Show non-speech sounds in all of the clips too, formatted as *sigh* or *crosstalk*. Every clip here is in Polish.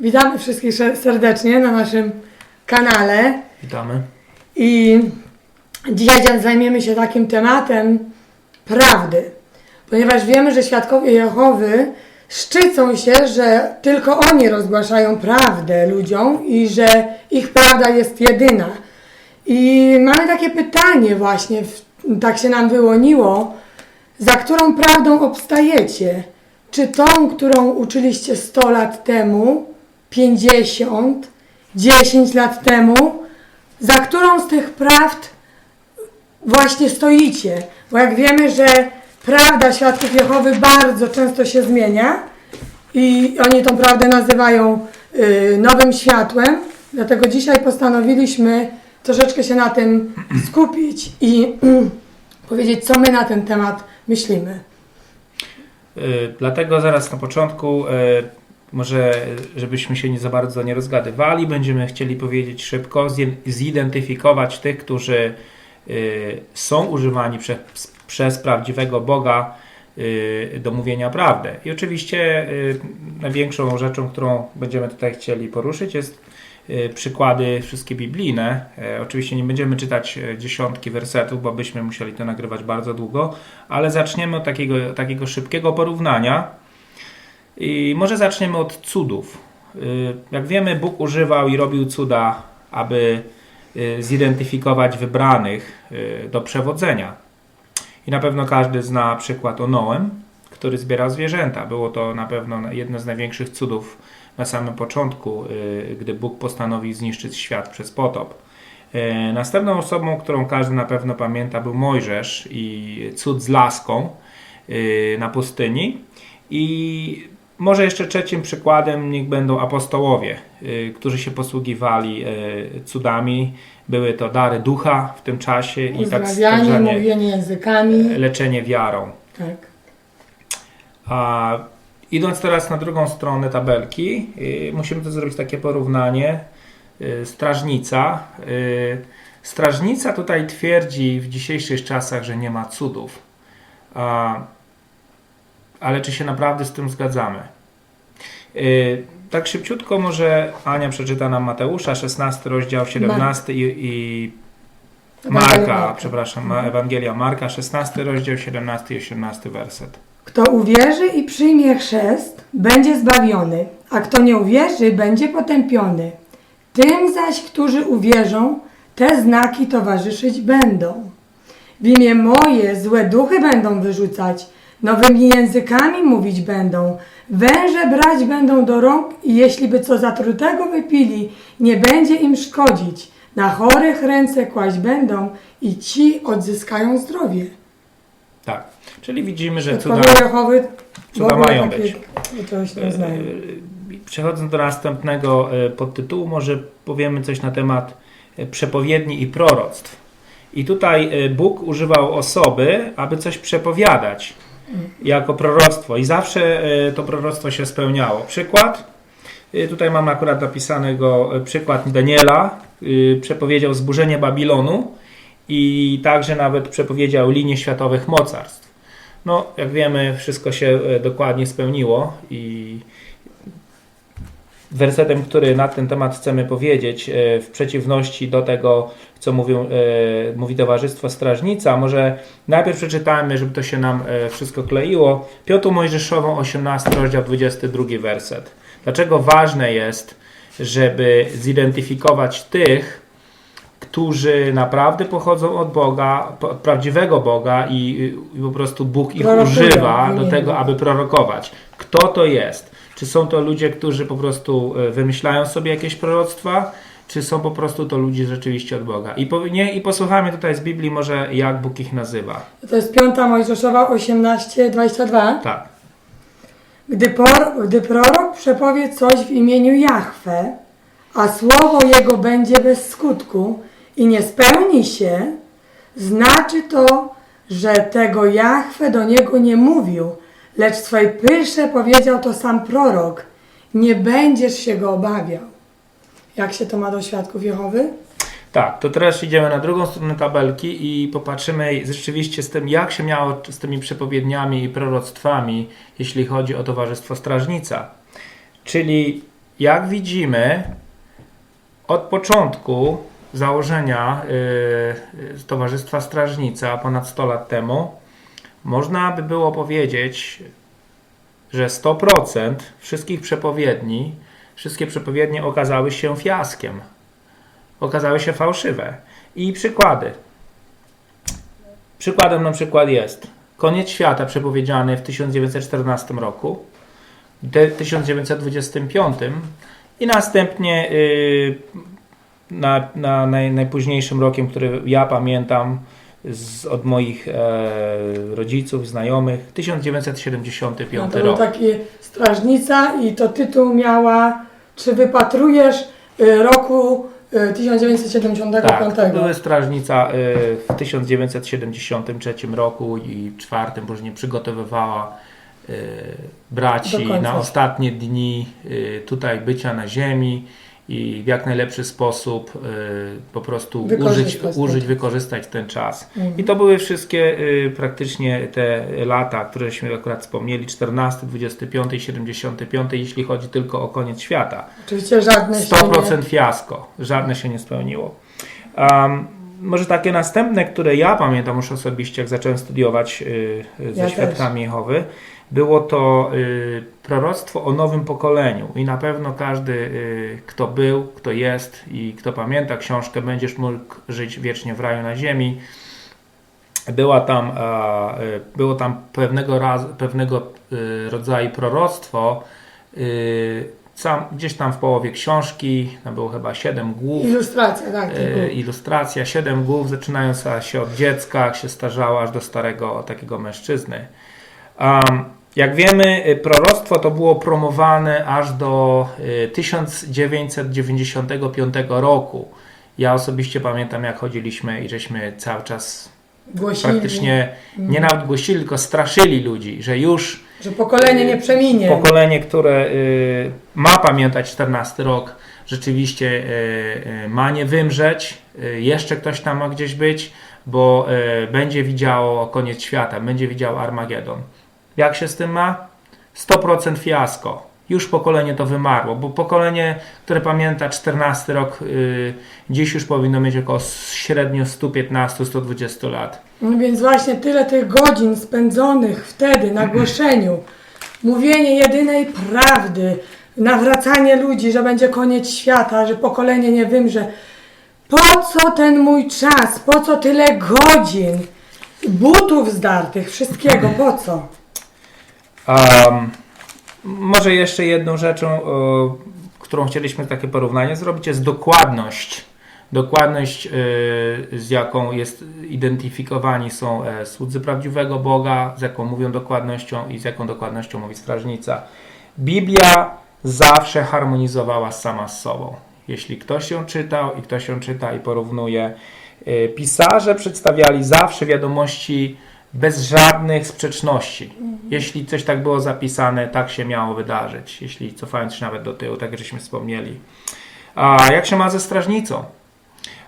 Witamy wszystkich serdecznie na naszym kanale Witamy. i dzisiaj zajmiemy się takim tematem prawdy, ponieważ wiemy, że świadkowie Jehowy szczycą się, że tylko oni rozgłaszają prawdę ludziom i że ich prawda jest jedyna. I mamy takie pytanie właśnie, tak się nam wyłoniło, za którą prawdą obstajecie? Czy tą, którą uczyliście 100 lat temu, 50, 10 lat temu? Za którą z tych prawd właśnie stoicie? Bo jak wiemy, że prawda świadków Jehowy bardzo często się zmienia i oni tą prawdę nazywają y, nowym światłem, dlatego dzisiaj postanowiliśmy troszeczkę się na tym skupić i *clears throat* powiedzieć, co my na ten temat myślimy. Y, Dlatego zaraz na początku, y, może żebyśmy się nie za bardzo nie rozgadywali, będziemy chcieli powiedzieć szybko, zidentyfikować tych, którzy y, są używani prze, przez prawdziwego Boga y, do mówienia prawdy. I oczywiście y, największą rzeczą, którą będziemy tutaj chcieli poruszyć jest przykłady wszystkie biblijne. E, Oczywiście nie będziemy czytać e, dziesiątki wersetów, bo byśmy musieli to nagrywać bardzo długo, ale zaczniemy od takiego, takiego szybkiego porównania. I może zaczniemy od cudów. Y, Jak wiemy, Bóg używał i robił cuda, aby y, zidentyfikować wybranych y, do przewodzenia. I na pewno każdy zna przykład o Noem, który zbierał zwierzęta. Było to na pewno jedno z największych cudów na samym początku, gdy Bóg postanowił zniszczyć świat przez potop. Następną osobą, którą każdy na pewno pamięta, był Mojżesz i cud z laską na pustyni. I może jeszcze trzecim przykładem niech będą apostołowie, y, którzy się posługiwali y, cudami. Były to dary ducha w tym czasie i tak mówienie językami. leczenie wiarą. Tak. A idąc teraz na drugą stronę tabelki, y, musimy to zrobić takie porównanie. Y, strażnica. Y, strażnica tutaj twierdzi w dzisiejszych czasach, że nie ma cudów. A, ale czy się naprawdę z tym zgadzamy? Y, tak szybciutko może Ania przeczyta nam Mateusza, 16 rozdział, 17 i, i Marka, przepraszam, Ewangelia Marka, 16 rozdział, 17 i 18 werset. Kto uwierzy i przyjmie chrzest, będzie zbawiony, a kto nie uwierzy, będzie potępiony. Tym zaś, którzy uwierzą, te znaki towarzyszyć będą. W imię moje złe duchy będą wyrzucać, nowymi językami mówić będą, węże brać będą do rąk i jeśli by co zatrutego wypili, nie będzie im szkodzić. Na chorych ręce kłaść będą i ci odzyskają zdrowie. Tak, czyli widzimy, że cuda, Jehowy cuda mają takie być. Nie znają. Yy, Przechodząc do następnego yy, podtytułu, może powiemy coś na temat przepowiedni i proroctw. I tutaj Bóg używał osoby, aby coś przepowiadać jako proroctwo. I zawsze yy, to proroctwo się spełniało. Przykład. Yy, Tutaj mamy akurat napisanego yy, przykład Daniela. Przepowiedział zburzenie Babilonu i także nawet przepowiedział linię światowych mocarstw. No, jak wiemy, wszystko się e, dokładnie spełniło i wersetem, który na ten temat chcemy powiedzieć, e, w przeciwności do tego, co mówią, e, mówi Towarzystwo Strażnica, może najpierw przeczytajmy, żeby to się nam e, wszystko kleiło. Piątą Mojżeszową, 18 rozdział, 22 werset. Dlaczego ważne jest, żeby zidentyfikować tych, którzy naprawdę pochodzą od Boga, od prawdziwego Boga i, i po prostu Bóg ich Prorokują używa do tego, aby prorokować. Kto to jest? Czy są to ludzie, którzy po prostu e, wymyślają sobie jakieś proroctwa, czy są po prostu to ludzie rzeczywiście od Boga? I, po, nie, i posłuchajmy tutaj z Biblii może, jak Bóg ich nazywa. To jest 5 Mojżeszowa 18, 22. Tak. Gdy, por, gdy prorok przepowie coś w imieniu Jahwe, a słowo jego będzie bez skutku i nie spełni się, znaczy to, że tego Jahwe do niego nie mówił, lecz swej pysze powiedział to sam prorok. Nie będziesz się go obawiał. Jak się to ma do świadków Jehowy? Tak, to teraz idziemy na drugą stronę tabelki i popatrzymy rzeczywiście z tym, jak się miało z tymi przepowiedniami i proroctwami, jeśli chodzi o Towarzystwo Strażnica. Czyli jak widzimy, od początku założenia y, Towarzystwa Strażnica ponad 100 lat temu, można by było powiedzieć, że 100% wszystkich przepowiedni, wszystkie przepowiednie okazały się fiaskiem. Okazały się fałszywe. I przykłady. Przykładem na przykład jest koniec świata przepowiedziany w 1914 roku, w 1925 i następnie y, na, na naj, najpóźniejszym rokiem, który ja pamiętam z, od moich e, rodziców, znajomych, 1975 No to był rok. taki strażnica i to tytuł miała Czy wypatrujesz y, roku y, 1975? Tak, były strażnica y, w 1973 roku i czwartym później przygotowywała y, Do braci końca. na ostatnie dni y, tutaj bycia na ziemi i w jak najlepszy sposób y, po prostu użyć, Wykorzystać ten użyć czas. wykorzystać ten czas. Mhm. I to były wszystkie y, praktycznie te lata, któreśmy akurat wspomnieli, 14, 25 i 75, jeśli chodzi tylko o koniec świata. Oczywiście żadne się 100% fiasko. Żadne się nie spełniło. Um, może takie następne, które ja pamiętam już osobiście, jak zacząłem studiować y, ze Ja świadkami Jehowy, było to y, proroctwo o nowym pokoleniu. I na pewno każdy, y, kto był, kto jest i kto pamięta książkę, będziesz mógł żyć wiecznie w raju na ziemi. Była tam, y, było tam pewnego, raz, pewnego rodzaju proroctwo, sam, gdzieś tam w połowie książki, tam było chyba siedem głów. Ilustracja, tak. e, ilustracja, siedem głów, zaczynając się od dziecka, jak się starzało, aż do starego takiego mężczyzny. Um, jak wiemy, y, proroctwo to było promowane aż do y, 1995 roku. Ja osobiście pamiętam, jak chodziliśmy i żeśmy cały czas Głosili, praktycznie Mm. nie nawet głosili, tylko straszyli ludzi, że już że pokolenie nie przeminie. pokolenie, które y, ma pamiętać 14 rok, rzeczywiście y, y, ma nie wymrzeć, y, jeszcze ktoś tam ma gdzieś być, bo y, będzie widziało koniec świata, będzie widział Armagedon. Jak się z tym ma? 100% fiasko. Już pokolenie to wymarło, bo pokolenie, które pamięta 14 rok, y, dziś już powinno mieć około średnio 115-120 lat. No Więc właśnie tyle tych godzin spędzonych wtedy na głoszeniu, mówienie jedynej prawdy, nawracanie ludzi, że będzie koniec świata, że pokolenie nie wymrze. Po co ten mój czas? Po co tyle godzin? Butów zdartych, wszystkiego, po co? Um, może jeszcze jedną rzeczą, którą chcieliśmy takie porównanie zrobić, jest dokładność. Dokładność, y, z jaką jest identyfikowani są e, słudzy prawdziwego Boga, z jaką mówią dokładnością i z jaką dokładnością mówi strażnica. Biblia zawsze harmonizowała sama z sobą. Jeśli ktoś ją czytał i ktoś ją czyta i porównuje, y, pisarze przedstawiali zawsze wiadomości bez żadnych sprzeczności. Jeśli coś tak było zapisane, tak się miało wydarzyć. Jeśli cofając się nawet do tyłu, tak żeśmy wspomnieli. A jak się ma ze strażnicą?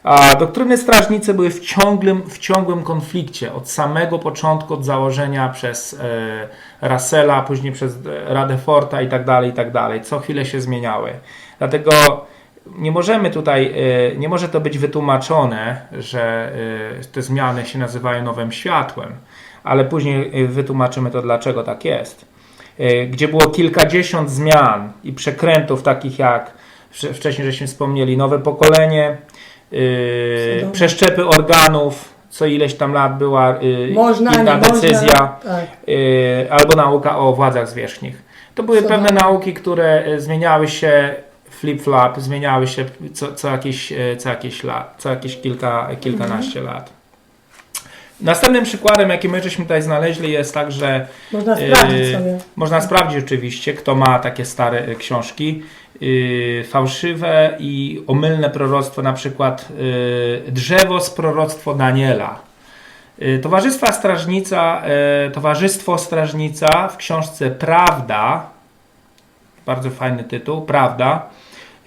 A doktryny strażnicy były w ciągłym, w ciągłym konflikcie od samego początku, od założenia przez e, Russella, później przez e, Radeforta i tak dalej, i tak dalej. Co chwilę się zmieniały. Dlatego nie możemy tutaj, e, nie może to być wytłumaczone, że e, te zmiany się nazywają nowym światłem, ale później e, wytłumaczymy to, dlaczego tak jest. Gdzie było kilkadziesiąt zmian i przekrętów, takich jak wcze- wcześniej żeśmy wspomnieli, nowe pokolenie, przeszczepy organów, co ileś tam lat była Można, inna decyzja. Tak. albo nauka o władzach zwierzchnych. To były pewne nauki, które zmieniały się flip-flap, zmieniały się co, co, jakieś, y, co jakieś lat, co jakieś kilka, kilkanaście lat. Następnym przykładem, jaki my żeśmy tutaj znaleźli, jest tak, że Można sprawdzić Yy, sobie. można sprawdzić oczywiście, kto ma takie stare y, książki. Fałszywe i omylne proroctwo, na przykład drzewo z proroctwo Daniela. Towarzystwa Strażnica, Towarzystwo Strażnica w książce Prawda, bardzo fajny tytuł, Prawda,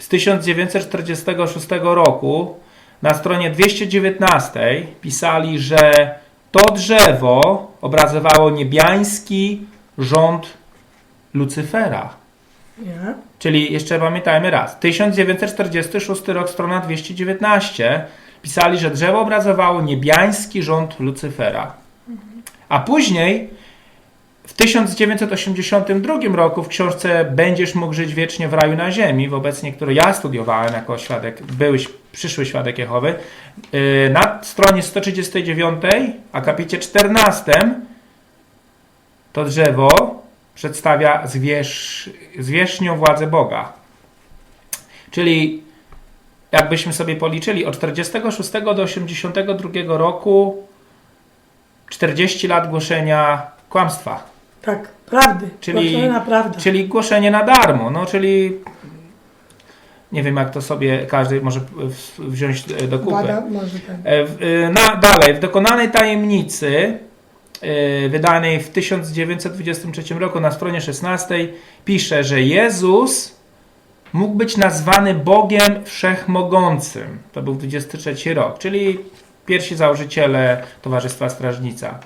z 1946 roku na stronie 219 pisali, że to drzewo obrazowało niebiański rząd Lucyfera. Nie. Czyli jeszcze pamiętajmy raz. 1946 rok, strona 219. Pisali, że drzewo obrazowało niebiański rząd Lucyfera. A później w 1982 roku w książce Będziesz mógł żyć wiecznie w raju na ziemi, wobec której ja studiowałem jako świadek, były, przyszły świadek Jehowy, yy, na stronie 139, akapicie 14 to drzewo przedstawia zwierz, zwierzchnią władzę Boga. Czyli jakbyśmy sobie policzyli od 46 do 82 roku 40 lat głoszenia kłamstwa. Tak, prawdy. Czyli- Czyli, głoszenie na darmo, no czyli nie wiem jak to sobie każdy może wziąć e, do kupy. Bada, może tak. E, e, Na, dalej, w dokonanej tajemnicy wydanej w 1923 roku na stronie 16 pisze, że Jezus mógł być nazwany Bogiem Wszechmogącym. To był 23 rok, czyli pierwsi założyciele Towarzystwa Strażnica.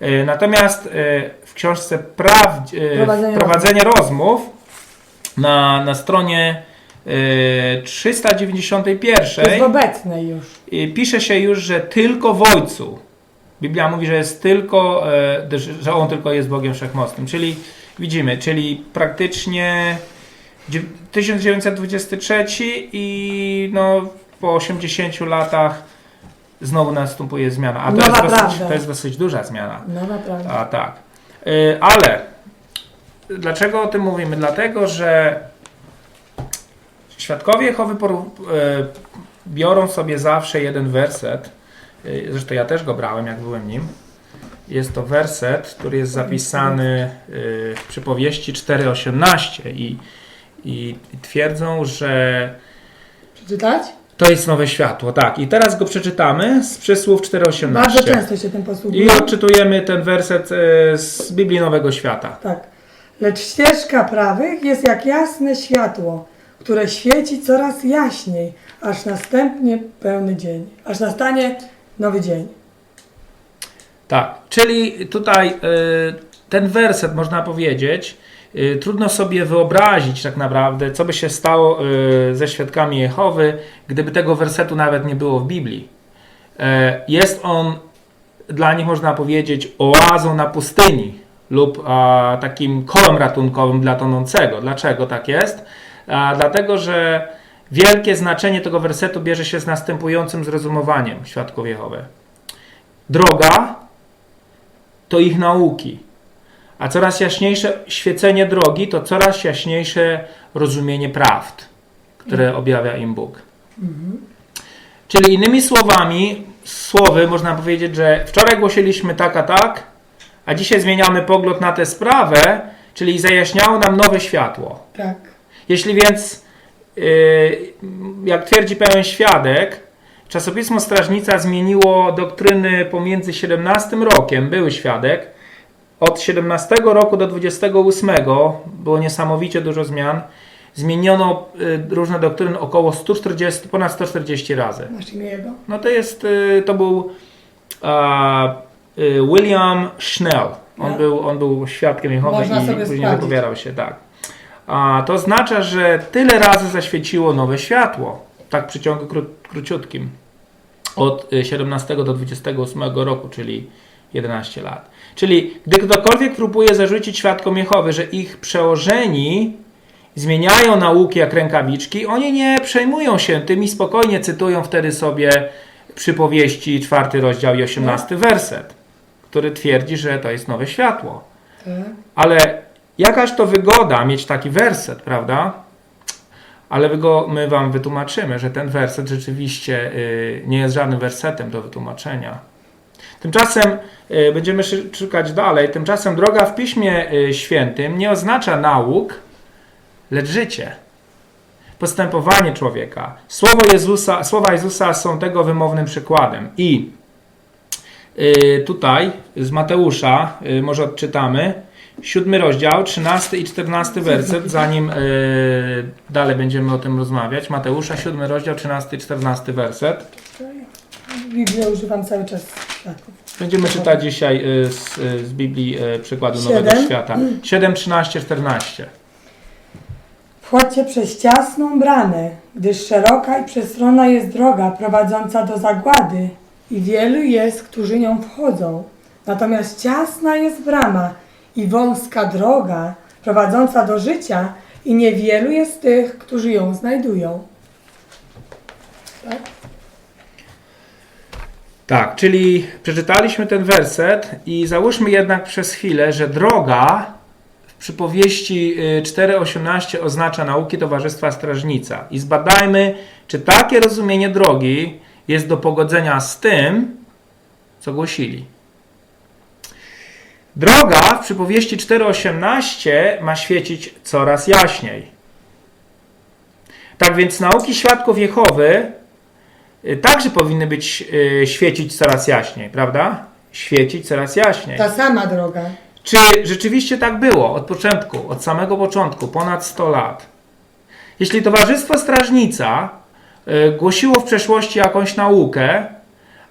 E, Natomiast e, w książce e, Prowadzenie Prowadzenie rozmów na, na stronie e, 391 To jest w obecnej już. pisze się już, że tylko w Ojcu. Biblia mówi, że jest tylko, że- On tylko jest Bogiem Wszechmocnym. Czyli widzimy, czyli praktycznie dziew- 1923 i no, po 80 latach znowu następuje zmiana. A to, Nowa jest dosyć, prawda. to jest dosyć duża zmiana. No naprawdę. A tak. Y, Ale dlaczego o tym mówimy? Dlatego, że świadkowie Jehowy poru- y, biorą sobie zawsze jeden werset. Y, Zresztą ja też go brałem, jak byłem nim. Jest to werset, który jest zapisany y, w przypowieści 4.18 i, i twierdzą, że Przeczytać? To jest nowe światło. Tak, i teraz go przeczytamy z przysłów 4.18. Bardzo często się tym I posługuję. odczytujemy ten werset e, z Biblii Nowego Świata. Tak. Lecz ścieżka prawych jest jak jasne światło, które świeci coraz jaśniej, aż następnie pełny dzień. Aż nastanie nowy dzień. Tak, czyli tutaj e, ten werset, można powiedzieć, trudno sobie wyobrazić tak naprawdę, co by się stało e, ze świadkami Jehowy, gdyby tego wersetu nawet nie było w Biblii. E, Jest on dla nich, można powiedzieć, oazą na pustyni lub takim kołem ratunkowym dla tonącego. Dlaczego tak jest? Dlatego, że wielkie znaczenie tego wersetu bierze się z następującym zrozumowaniem świadków Jehowy. Droga to ich nauki, a coraz jaśniejsze świecenie drogi to coraz jaśniejsze rozumienie prawd, które objawia im Bóg. Czyli innymi słowami, słowy można powiedzieć, że wczoraj głosiliśmy tak, a tak, a dzisiaj zmieniamy pogląd na tę sprawę, czyli zajaśniało nam nowe światło. Tak. Jeśli więc, yy, jak twierdzi pełen świadek, czasopismo Strażnica zmieniło doktryny pomiędzy 17 rokiem, były świadek, od 17 roku do 28 było niesamowicie dużo zmian. Zmieniono y, różne doktryny około 140, ponad 140 razy. Masz imię jego? No to jest, y, to był a, y, William Schnell. On, No. był, on był świadkiem Jehowy Można i później sprawdzić. wypowiadał się, tak. A, to oznacza, że tyle razy zaświeciło nowe światło, tak w przeciągu kró, króciutkim, od y, 17 do 28 roku, czyli 11 lat. Czyli gdy ktokolwiek próbuje zarzucić świadkom Jehowy, że ich przełożeni zmieniają nauki jak rękawiczki, oni nie przejmują się tym i spokojnie cytują wtedy sobie przypowieści, czwarty rozdział i osiemnasty werset, który twierdzi, że to jest nowe światło. Tak. Ale jakaż to wygoda mieć taki werset, prawda? Ale my, go, my wam wytłumaczymy, że ten werset rzeczywiście y, nie jest żadnym wersetem do wytłumaczenia. Tymczasem y, będziemy szukać dalej. Tymczasem droga w Piśmie y, Świętym nie oznacza nauk, lecz życie. Postępowanie człowieka. Słowo Jezusa, słowa Jezusa są tego wymownym przykładem. I y, tutaj z Mateusza może odczytamy siódmy rozdział, 13 i 14 werset, zanim dalej będziemy o tym rozmawiać. Mateusza, siódmy rozdział, 13 i 14 werset. Biblię używam cały czas świadków. Będziemy czytać dzisiaj y, z, y, z Biblii y, przykładu Siedem. Nowego Świata. 7, 13, 14. Wchodźcie przez ciasną bramę, gdyż szeroka i przestronna jest droga prowadząca do zagłady i wielu jest, którzy nią wchodzą. Natomiast ciasna jest brama i wąska droga prowadząca do życia i niewielu jest tych, którzy ją znajdują. Tak? Tak, czyli przeczytaliśmy ten werset i załóżmy jednak przez chwilę, że droga w przypowieści y, 4.18 oznacza nauki Towarzystwa Strażnica. I zbadajmy, czy takie rozumienie drogi jest do pogodzenia z tym, co głosili. Droga w przypowieści 4.18 ma świecić coraz jaśniej. Tak więc nauki świadków Jehowy y, także powinny być y, świecić coraz jaśniej, prawda? Świecić coraz jaśniej. Ta sama droga. Czy rzeczywiście tak było od początku, od samego początku, ponad 100 lat? Jeśli Towarzystwo Strażnica y, głosiło w przeszłości jakąś naukę,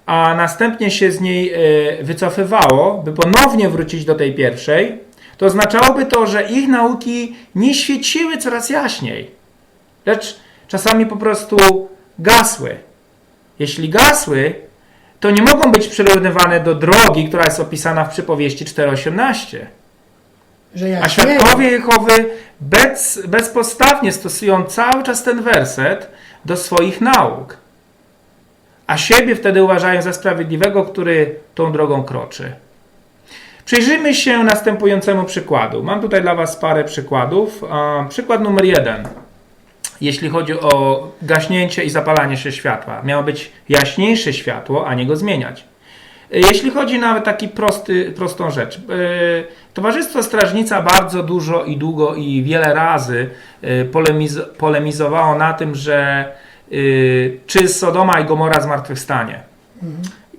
a następnie się z niej y, wycofywało, by ponownie wrócić do tej pierwszej, to oznaczałoby to, że ich nauki nie świeciły coraz jaśniej, lecz czasami po prostu gasły. Jeśli gasły, to nie mogą być przyrównywane do drogi, która jest opisana w przypowieści 4.18. Że A świadkowie Jehowy bez, bezpostawnie stosują cały czas ten werset do swoich nauk. A siebie wtedy uważają za sprawiedliwego, który tą drogą kroczy. Przyjrzyjmy się następującemu przykładu. Mam tutaj dla Was parę przykładów. Przykład numer jeden. Jeśli chodzi o gaśnięcie i zapalanie się światła, miało być jaśniejsze światło, a nie go zmieniać. Jeśli chodzi nawet taki prosty, prostą rzecz. Yy, Towarzystwo Strażnica bardzo dużo i długo i wiele razy yy, polemiz polemizowało na tym, że yy, czy Sodoma i Gomora zmartwychwstanie.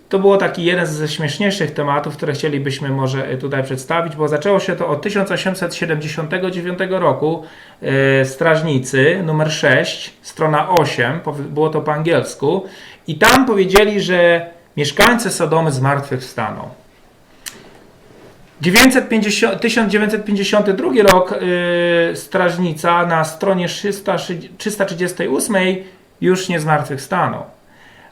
To było taki jeden ze śmieszniejszych tematów, które chcielibyśmy może tutaj przedstawić, bo zaczęło się to od 1879 roku. Yy, Strażnicy, numer 6, strona 8, powi- było to po angielsku, i tam powiedzieli, że mieszkańcy Sodomy zmartwychwstaną. 950, 1952 rok yy, strażnica na stronie 300, 338 już nie zmartwychwstaną.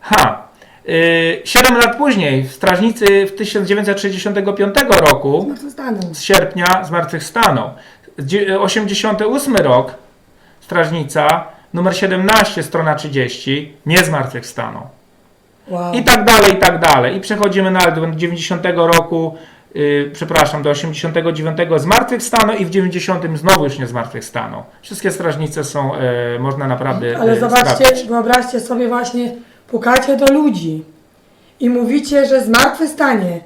Ha! Yy, 7 lat później, w strażnicy w 1965 roku, z sierpnia zmartwychwstaną. Dzie- 88 rok, strażnica, numer 17, strona 30, nie zmartwychwstaną. Wow. I tak dalej, i tak dalej. I przechodzimy na do 90 roku, yy, przepraszam, do 89 zmartwychwstaną i w 90 znowu już nie zmartwychwstaną. Wszystkie strażnice są, yy, można naprawdę Ale yy, zobaczcie, sprawdzić. wyobraźcie sobie właśnie, pukacie do ludzi i mówicie, że zmartwychwstanie.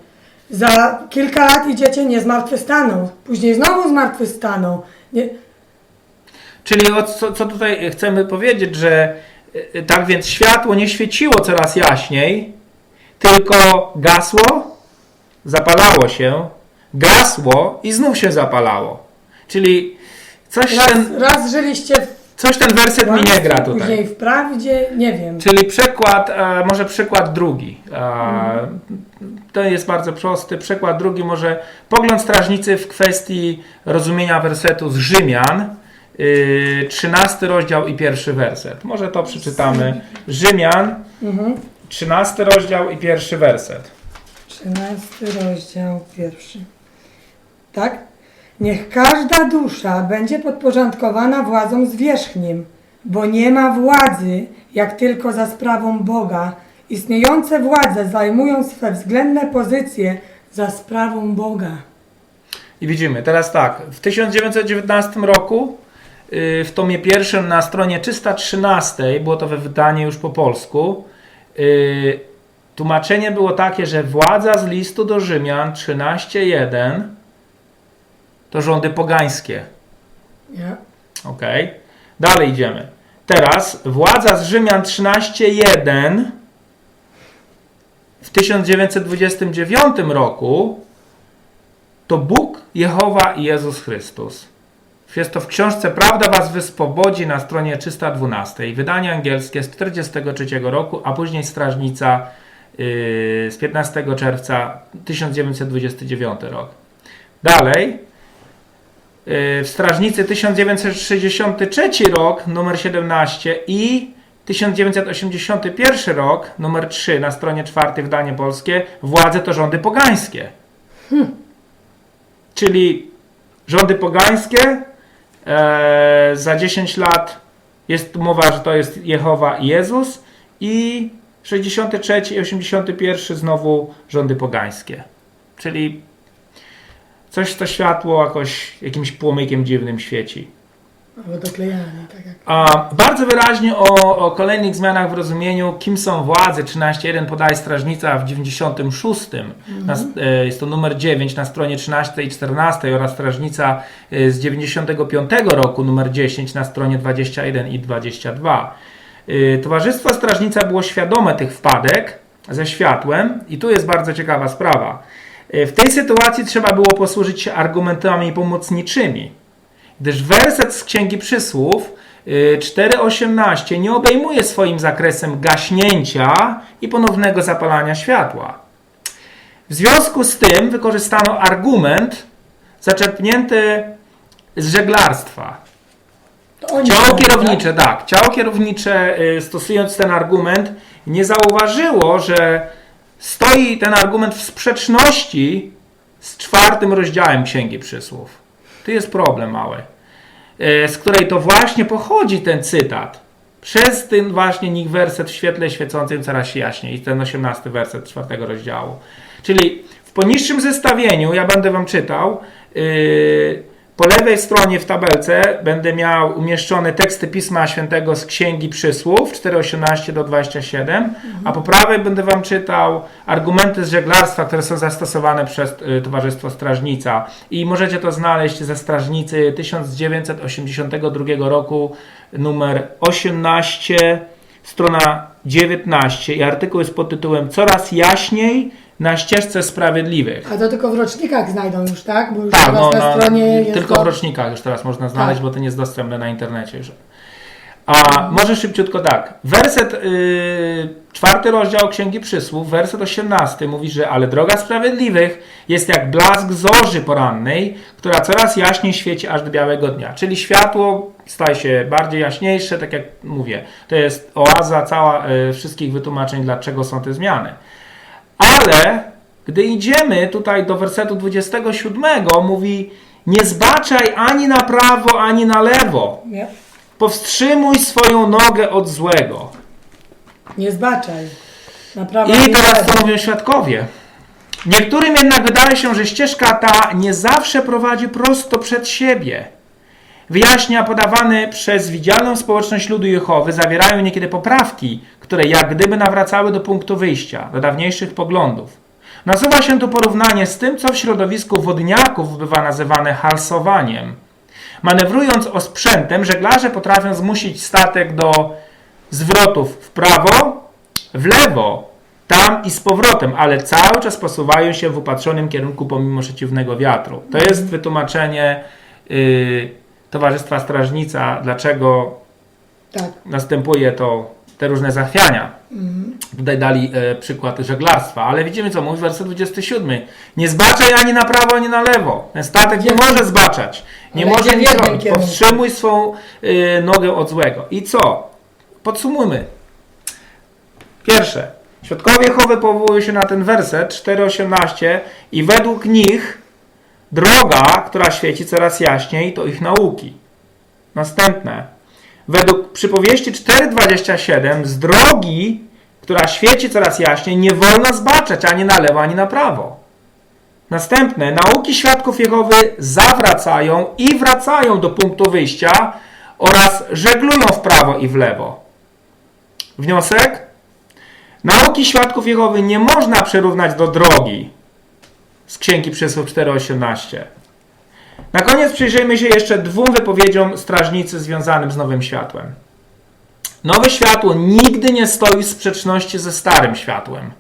Za kilka lat idziecie, nie zmartwychwstaną. Później znowu zmartwychwstaną. Nie, Czyli o co, co tutaj chcemy powiedzieć, że y, tak więc światło nie świeciło coraz jaśniej, tylko gasło, zapalało się, gasło i znów się zapalało. Czyli coś raz, ten, raz żyliście w coś ten werset mi nie gra tutaj. później w prawdzie, nie wiem. Czyli przykład, e, może przykład drugi. E, To jest bardzo prosty. Przykład drugi, może pogląd strażnicy w kwestii rozumienia wersetu z Rzymian, y, 13 rozdział i pierwszy werset. Może to przeczytamy. Rzymian, Mhm. 13 rozdział i pierwszy werset. 13 rozdział pierwszy. Tak? Niech każda dusza będzie podporządkowana władzom zwierzchnim, bo nie ma władzy, jak tylko za sprawą Boga. Istniejące władze zajmują swe względne pozycje za sprawą Boga. I widzimy, teraz tak, w 1919 roku y, w tomie pierwszym na stronie 313, było to we wydanie już po polsku, y, tłumaczenie było takie, że władza z listu do Rzymian 13.1 to rządy pogańskie. Ja. Ok. Dalej idziemy. Teraz władza z Rzymian 13.1 w 1929 roku to Bóg, Jehowa i Jezus Chrystus. Jest to w książce Prawda Was wyswobodzi na stronie 312. Wydanie angielskie z 1943 roku, a później Strażnica yy, z 15 czerwca 1929 rok. Dalej w Strażnicy 1963 rok, numer 17 i 1981 rok, numer 3 na stronie czwartej wydanie polskie, władze to rządy pogańskie. Czyli rządy pogańskie, e, za 10 lat jest mowa, że to jest Jehowa i Jezus i 63 i 81 znowu rządy pogańskie. Czyli coś, co światło jakoś jakimś płomykiem dziwnym świeci. Albo doklejanie, tak jak. A bardzo wyraźnie o, o kolejnych zmianach w rozumieniu, kim są władze, 13.1 podaje strażnica w 96, na, e, jest to numer 9 na stronie 13 i 14 oraz strażnica e, z 95 roku, numer 10 na stronie 21 i 22. E, Towarzystwo Strażnica było świadome tych wpadek ze światłem i tu jest bardzo ciekawa sprawa. E, W tej sytuacji trzeba było posłużyć się argumentami pomocniczymi gdyż werset z Księgi Przysłów y, 4.18 nie obejmuje swoim zakresem gaśnięcia i ponownego zapalania światła. W związku z tym wykorzystano argument zaczerpnięty z żeglarstwa. Ciało kierownicze, tak. Ciało kierownicze, y, stosując ten argument, nie zauważyło, że stoi ten argument w sprzeczności z czwartym rozdziałem Księgi Przysłów. Tu jest problem mały, y, z której to właśnie pochodzi ten cytat. Przez ten właśnie niech werset w świetle świecącym coraz jaśniej. I ten 18 werset czwartego rozdziału. Czyli w poniższym zestawieniu, ja będę wam czytał, yy, po lewej stronie w tabelce będę miał umieszczone teksty Pisma Świętego z Księgi Przysłów 4.18 do 27, a po prawej będę wam czytał argumenty z żeglarstwa, które są zastosowane przez y, Towarzystwo Strażnica. I możecie to znaleźć ze Strażnicy 1982 roku, numer 18, strona 19 i artykuł jest pod tytułem Coraz jaśniej na ścieżce sprawiedliwych. A to tylko w rocznikach znajdą już, tak? Bo już Tak, no, na na, stronie jest tylko to... w rocznikach już teraz można znaleźć, Tak. bo to nie jest dostępne na internecie już. A może szybciutko tak. Werset, yy, czwarty rozdział Księgi Przysłów, werset 18 mówi, że ale droga sprawiedliwych jest jak blask zorzy porannej, która coraz jaśniej świeci aż do białego dnia. Czyli światło staje się bardziej jaśniejsze, tak jak mówię. To jest oaza cała yy, wszystkich wytłumaczeń, dlaczego są te zmiany. Ale gdy idziemy tutaj do wersetu 27, mówi: Nie zbaczaj ani na prawo, ani na lewo. Nie, Powstrzymuj swoją nogę od złego. nie zbaczaj. Naprawdę I nie teraz to mówią świadkowie. Niektórym jednak wydaje się, że ścieżka ta nie zawsze prowadzi prosto przed siebie. Wyjaśnia podawane przez widzialną społeczność ludu Jehowy zawierają niekiedy poprawki, które jak gdyby nawracały do punktu wyjścia, do dawniejszych poglądów. Nasuwa się tu porównanie z tym, co w środowisku wodniaków bywa nazywane halsowaniem. Manewrując osprzętem, żeglarze potrafią zmusić statek do zwrotów w prawo, w lewo, tam i z powrotem, ale cały czas posuwają się w upatrzonym kierunku pomimo przeciwnego wiatru. To jest wytłumaczenie y, Towarzystwa Strażnica, dlaczego Tak. następuje to, te różne zachwiania. Mhm. Tutaj dali e, przykład żeglarstwa, ale widzimy co mówi werset 27. Nie zbaczaj ani na prawo, ani na lewo. Ten statek nie może zbaczać. Nie Ale może idzie w nic jednym robić. kierunku. Powstrzymuj swą y, nogę od złego. I co? Podsumujmy. Pierwsze. Świadkowie Jehowy powołują się na ten werset 4.18 i według nich droga, która świeci coraz jaśniej, to ich nauki. Następne. Według przypowieści 4.27 z drogi, która świeci coraz jaśniej, nie wolno zbaczać ani na lewo, ani na prawo. Następne. Nauki świadków Jehowy zawracają i wracają do punktu wyjścia oraz żeglują w prawo i w lewo. Wniosek? Nauki świadków Jehowy nie można przyrównać do drogi z Księgi Przysłów 4.18. Na koniec przyjrzyjmy się jeszcze dwóm wypowiedziom strażnicy związanym z Nowym Światłem. Nowe światło nigdy nie stoi w sprzeczności ze starym światłem,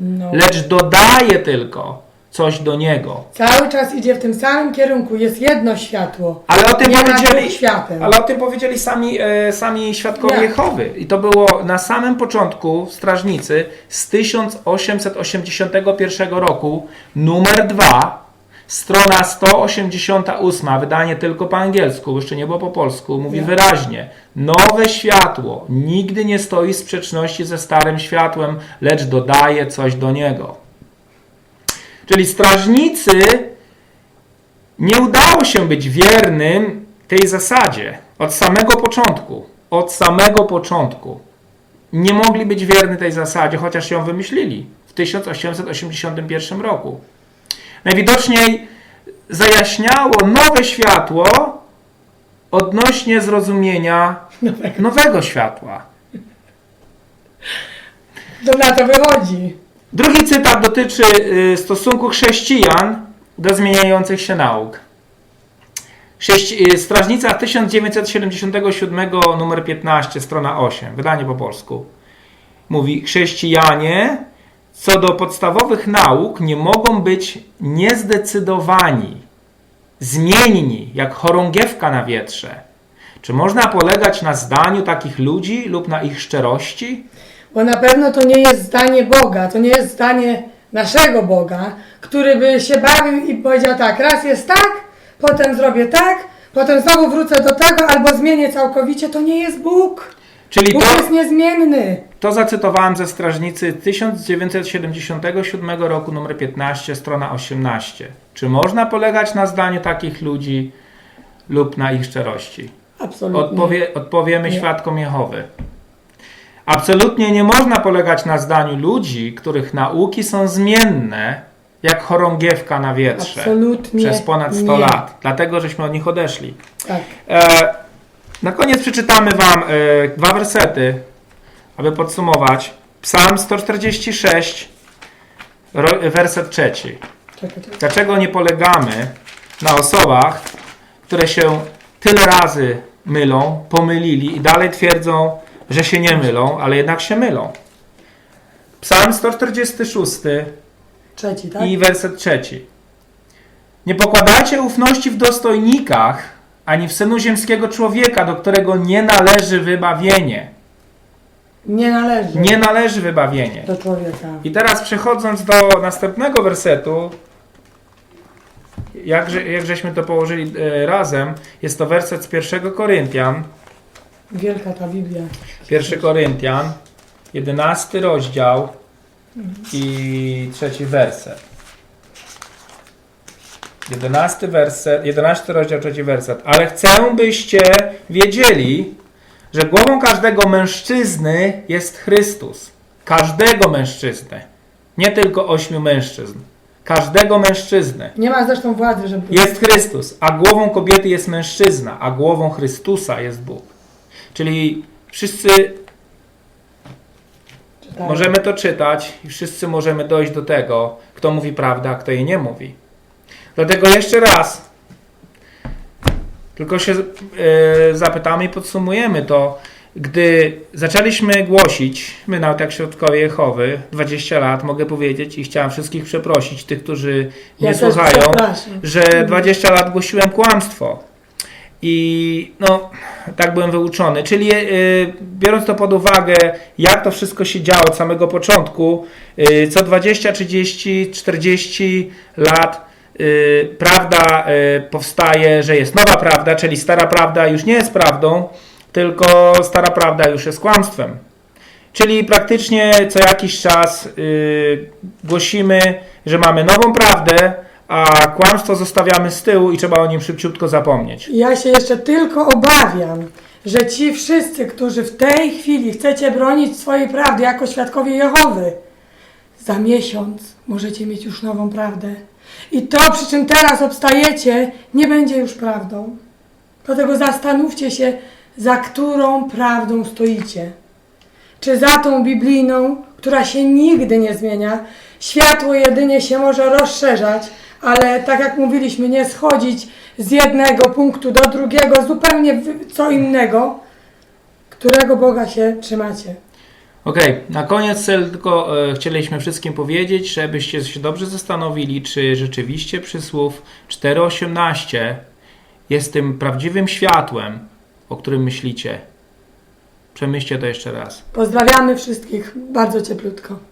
No. lecz dodaje tylko coś do niego. Cały czas idzie w tym samym kierunku, jest jedno światło. Ale o tym powiedzieli, ale o tym powiedzieli sami, e, sami świadkowie Jak? Jehowy. I to było na samym początku strażnicy z 1881 roku, numer 2, Strona 188, wydanie tylko po angielsku, jeszcze nie było po polsku, mówi Nie. wyraźnie: Nowe światło nigdy nie stoi w sprzeczności ze starym światłem, lecz dodaje coś do niego. Czyli strażnicy nie udało się być wiernym tej zasadzie od samego początku. Od samego początku. Nie mogli być wierni tej zasadzie, chociaż ją wymyślili w 1881 roku. Najwidoczniej zajaśniało nowe światło odnośnie zrozumienia Nowego. nowego światła. To na to wychodzi. Drugi cytat dotyczy y, stosunku chrześcijan do zmieniających się nauk. Y, Strażnica 1977, numer 15, strona 8, wydanie po polsku. Mówi: Chrześcijanie co do podstawowych nauk nie mogą być niezdecydowani, zmienni, jak chorągiewka na wietrze. Czy można polegać na zdaniu takich ludzi lub na ich szczerości? Bo na pewno to nie jest zdanie Boga, to nie jest zdanie naszego Boga, który by się bawił i powiedział tak, raz jest tak, potem zrobię tak, potem znowu wrócę do tego, albo zmienię całkowicie. To nie jest Bóg. Czyli Bóg to, jest niezmienny. To zacytowałem ze strażnicy 1977 roku, numer 15, strona 18. Czy można polegać na zdaniu takich ludzi lub na ich szczerości? Absolutnie. Odpowie, odpowiemy Nie. świadkom Jehowy. Absolutnie nie można polegać na zdaniu ludzi, których nauki są zmienne, jak chorągiewka na wietrze, Absolutnie przez ponad 100 nie. lat. Dlatego, żeśmy od nich odeszli. Tak. E, na koniec przeczytamy Wam e, dwa wersety, aby podsumować. Psalm 146, ro, werset trzeci. Dlaczego nie polegamy na osobach, które się tyle razy mylą, pomylili i dalej twierdzą, że się nie mylą, ale jednak się mylą? Psalm 146 Trzeci, tak? i werset trzeci. Nie pokładajcie ufności w dostojnikach, ani w synu ziemskiego człowieka, do którego nie należy wybawienie. Nie należy Nie należy wybawienie. do człowieka. I teraz przechodząc do następnego wersetu, jakże, jak żeśmy to położyli e, razem, jest to werset z pierwszego Koryntian, Wielka ta Biblia. 1 Koryntian, 11 rozdział i trzeci werset. 11 werset, 11 rozdział, trzeci werset. Ale chcę, byście wiedzieli, że głową każdego mężczyzny jest Chrystus. Każdego mężczyzny. Nie tylko ośmiu mężczyzn. Każdego mężczyzny. Nie ma zresztą władzy, żeby... Jest Chrystus, a głową kobiety jest mężczyzna, a głową Chrystusa jest Bóg. Czyli wszyscy czytać. Możemy to czytać i wszyscy możemy dojść do tego, kto mówi prawdę, a kto jej nie mówi. Dlatego jeszcze raz, tylko się e, zapytamy i podsumujemy to. Gdy zaczęliśmy głosić, my nawet jak Środkowie Jehowy, 20 lat, mogę powiedzieć i chciałem wszystkich przeprosić, tych, którzy nie ja też słuchają, że 20 lat głosiłem kłamstwo. I no, tak byłem wyuczony. Czyli y, biorąc to pod uwagę, jak to wszystko się działo od samego początku, y, co 20, 30, 40 lat prawda y, powstaje, że jest nowa prawda, czyli stara prawda już nie jest prawdą, tylko stara prawda już jest kłamstwem. Czyli praktycznie co jakiś czas y, głosimy, że mamy nową prawdę, a kłamstwo zostawiamy z tyłu i trzeba o nim szybciutko zapomnieć. Ja się jeszcze tylko obawiam, że ci wszyscy, którzy w tej chwili chcecie bronić swojej prawdy jako świadkowie Jehowy, za miesiąc możecie mieć już nową prawdę. I to, przy czym teraz obstajecie, nie będzie już prawdą. Dlatego zastanówcie się, za którą prawdą stoicie. Czy za tą biblijną, która się nigdy nie zmienia, światło jedynie się może rozszerzać, ale tak jak mówiliśmy, nie schodzić z jednego punktu do drugiego, zupełnie co innego, którego Boga się trzymacie. Okej, na koniec tylko e, chcieliśmy wszystkim powiedzieć, żebyście się dobrze zastanowili, czy rzeczywiście przysłów 4.18 jest tym prawdziwym światłem, o którym myślicie. Przemyślcie to jeszcze raz. Pozdrawiamy wszystkich bardzo cieplutko.